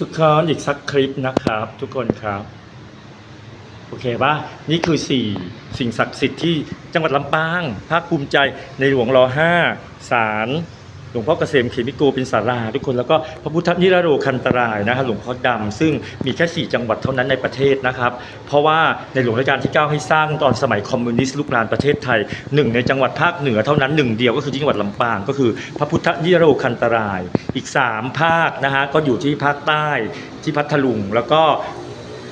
ทุกคนอีกสักคลิปนะครับ ทุกคนครับโอเคป่ะนี่คือสี่สิ่งศักดิ์สิทธิ์ที่จังหวัดลำปางภาคภูมิใจในหลวงรอห้าศาล หลวงพ่อเกษมเขมิโกเป็นสาราทุกคนแล้วก็พระพุทธนิรโรคันตรายนะครับหลวงพ่อดำซึ่งมีแค่ 4 จังหวัดเท่านั้นในประเทศนะครับ เพราะว่าในหลวงรัชกาลที่ 9 ให้สร้างตอนสมัยคอมมิวนิสต์ลุกรานประเทศไทยหนึ่งในจังหวัดภาคเหนือเท่านั้นหนึ่งเดียวก็คือจังหวัดลำปางก็คือ พระพุทธนิรโรคันตราย อีก 3 ภาคนะฮะก็อยู่ที่ภาคใต้ที่พัทลุงแล้วก็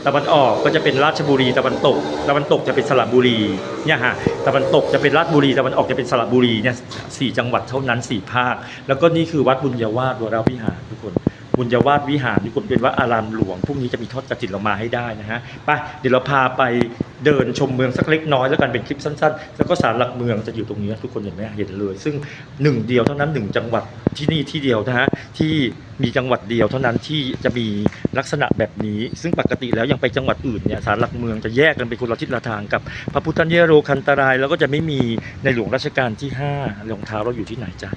ตะวันออกก็จะเป็นราชบุรีตะวันตก ตะวันตกจะเป็นสระบุรีเนี่ยฮะตะวันตกจะเป็นราชบุรีตะวันออกจะเป็นสระบุรีเนี่ยสี่จังหวัดเท่านั้นสี่ภาค แล้วก็นี่คือวัดบุญญาวาสวรวิหารทุกคน บุญญาวาสวิหารทุกคนเป็นวัดอารามหลวงพรุ่งนี้จะมีทอดกระถินเรามาให้ได้นะฮะไปเดี๋ยวเราพาไปเดินชมเมืองสักเล็กน้อยแล้วกันเป็นคลิปสั้นๆ แล้วก็ศาลหลักเมืองจะอยู่ตรงนี้ทุกคนเห็นไหมเห็นเลย ซึ่งหนึ่งเดียวเท่านั้นหนึ่งจังหวัดที่นี่ที่เดียวนะฮะที่มีจังหวัดเดียวเท่านั้นที่จะมีลักษณะแบบนี้ ซึ่งปกติแล้วยังไปจังหวัดอื่นเนี่ยศาลหลักเมืองจะแยกกันเป็นคนละทิศละทางกับ พระพุทธเนโรคันตราย แล้วก็จะไม่มีในหลวงรัชกาลที่ห้ารองเท้าเราอยู่ที่ไหนจ๊ะ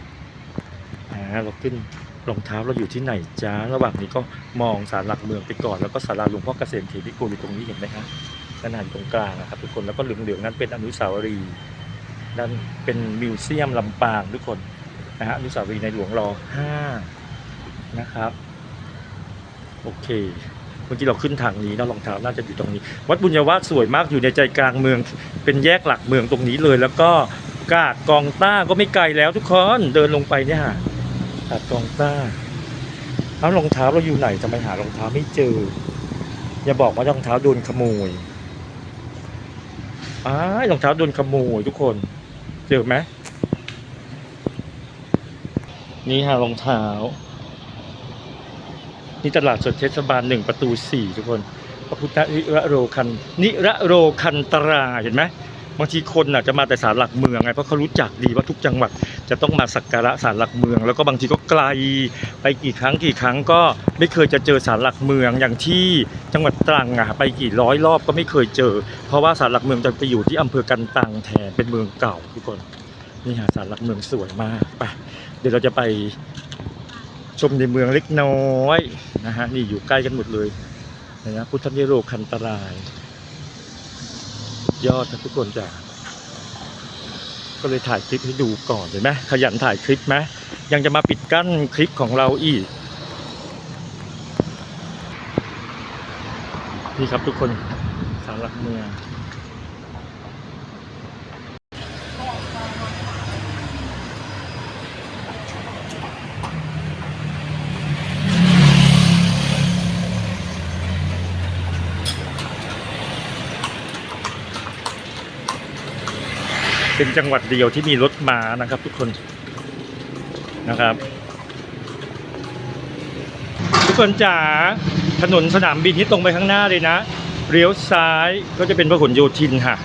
อ่าเราขึ้น รองเท้าเราอยู่ที่ไหนจ้าระหว่างนี้ก็มองศาลหลักเมืองไปก่อนแล้วก็ศาลาหลวงพ่อเกษมเขมิโกอยู่ตรงนี้เห็นไหมครับขนาดตรงกลางนะครับทุกคนแล้วก็เหลืองๆนั้นเป็นอนุสาวรีย์นั่นเป็นมิวเซียมลำปางทุกคนนะฮะอนุสาวรีย์ในหลวงรอห้านะครับโอเคเมื่อกี้เราขึ้นทางนี้เนาะรองเท้าน่าจะอยู่ตรงนี้ วัดบุญญาวาสสวยมากอยู่ในใจกลางเมือง เป็นแยกหลักเมืองตรงนี้เลย แล้วก็กาดกองต้าก็ไม่ไกลแล้วทุกคนเดินลงไปเนี่ย ฮะกาดกองต้าเอารองเท้าเราอยู่ไหนทำไมหารองเท้าไม่เจอ อย่าบอกว่ารองเท้าโดนขโมยอ้ารองเท้าโดนขโมยทุกคน เจอไหมนี่ฮะรองเท้า นี่ตลาดสดเทศบาลหนึ่งประตูสี่ทุกคนพระพุทธนิระโรคันนิระโรคันตราเห็นไหม บางทีคนน่ะจะมาแต่ศาลหลักเมืองไงเพราะเขารู้จักดีว่าทุกจังหวัดจะต้องมาสักการะศาลหลักเมือง แล้วก็บางทีก็ไกลไปกี่ครั้งกี่ครั้งก็ไม่เคยจะเจอศาลหลักเมืองอย่างที่จังหวัดตรังอะไปกี่ร้อยรอบก็ไม่เคยเจอ เพราะว่าศาลหลักเมืองจะไปอยู่ที่อำเภอกันตังแทนเป็นเมืองเก่าทุกคนนี่ฮะศาลหลักเมืองสวยมากไปเดี๋ยวเราจะไปชมในเมืองเล็กน้อยนะฮะนี่อยู่ใกล้กันหมดเลยนะพุทธนิโรคันตราย ยอดนะทุกคนจ้ะก็เลยถ่ายคลิปให้ดูก่อนเห็นไหมขยันถ่ายคลิปไหมยังจะมาปิดกั้นคลิปของเราอีกนี่ครับทุกคนสารหลักเมือง เป็นจังหวัดเดียวที่มีรถมานะครับ ทุกคนนะครับ ทุกคนจ๋าถนนสนามบินที่ตรงไปข้างหน้าเลยนะเลี้ยวซ้ายก็จะเป็นพหลโยธินค่ะ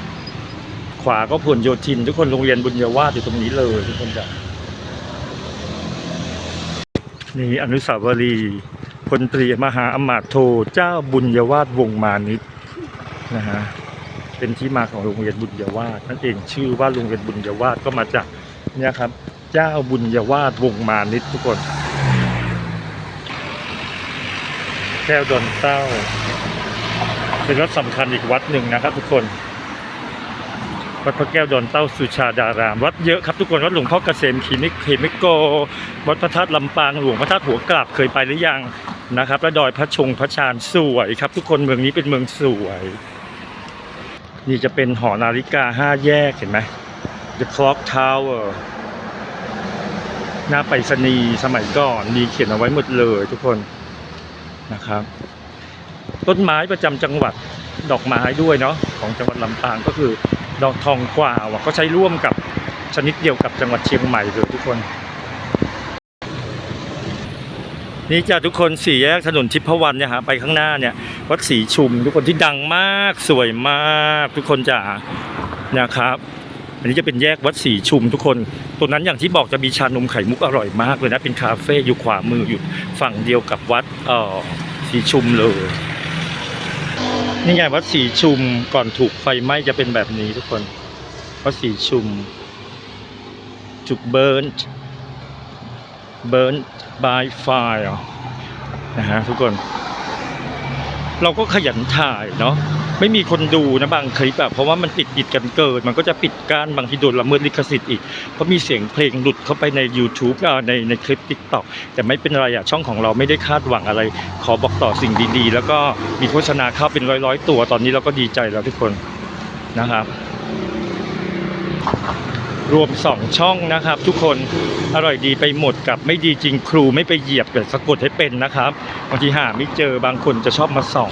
ขวาก็พหลโยธิน ทุกคนโรงเรียนบุญญาวาสอยู่ตรงนี้เลยทุกคนจ๋านี่อนุสาวรีย์พลตรีมหาอมาตย์โทเจ้าบุญยวาสวงมานิตนะฮะ เป็นที่มาของโรงเรียนบุญยวาสนั่นเองชื่อว่าโรงเรียนบุญยวาสก็มาจากเนี่ยครับ เจ้าบุญยวาสวงมานิตทุกคน แก้วดอนเต้า เป็นวัดสำคัญอีกวัดหนึ่งนะครับ ทุกคนวัดพระแก้วดอนเต้าสุชาดาราม วัดเยอะครับทุกคนวัดหลวงพ่อเกษมขีมิเขมิโก วัดพระธาตุลำปางหลวงพระธาตุหัวกราบเคยไปหรือยังนะครับและดอยพระชงพระชานสวยครับ ทุกคนเมืองนี้เป็นเมืองสวย นี่จะเป็นหอนาฬิกาห้าแยกเห็นไหม The Clock Tower หน้าไปรษณีย์สมัยก่อนมีเขียนเอาไว้หมดเลยทุกคนนะครับ ต้นไม้ประจำจังหวัดดอกไม้ด้วยเนาะของจังหวัดลำปางก็คือดอกทองกวาวะก็ใช้ร่วมกับชนิดเดียวกับจังหวัดเชียงใหม่เลยทุกคน นี่จ้ะทุกคนสี่แยกถนนทิพวรรณเนี่ยฮะไปข้างหน้าเนี่ยวัดศรีชุม ทุกคนที่ดังมากสวยมากทุกคนจ๋านะครับ อันนี้จะเป็นแยกวัดศรีชุมทุกคนตรงนั้นอย่างที่บอกจะมีชานมไข่มุกอร่อยมากเลยนะเป็นคาเฟ่อยู่ขวามืออยู่ฝั่งเดียวกับวัดเอ่อศรีชุมเลยนี่ไงวัดศรีชุมก่อนถูกไฟไหม้จะเป็นแบบนี้ทุกคนวัดศรีชุมจุกเบิร์น เบิร์น by fire นะฮะทุกคน เราก็ขยันถ่ายเนาะไม่มีคนดูนะบางคลิปอะเพราะว่ามันติดติดกันเกิน มันก็จะปิดการบางทีโดนละเมิดลิขสิทธิ์อีก เพราะมีเสียงเพลงหลุดเข้าไปใน YouTube ในในคลิป t ิ k t o k แต่ไม่เป็นไรอะช่องของเราไม่ได้คาดหวังอะไร ขอบอกต่อสิ่งดีๆ แล้วก็มีโฆษณาเข้าเป็นร้อยๆ ตัวตอนนี้เราก็ดีใจแล้วทุกคนนะครับ รวม 2 ช่องนะครับ ทุกคนอร่อยดีไปหมดกับไม่ดีจริงครูไม่ไปเหยียบแต่สะกดให้เป็นนะครับบางทีหาไม่เจอบางคนจะชอบมาส่อง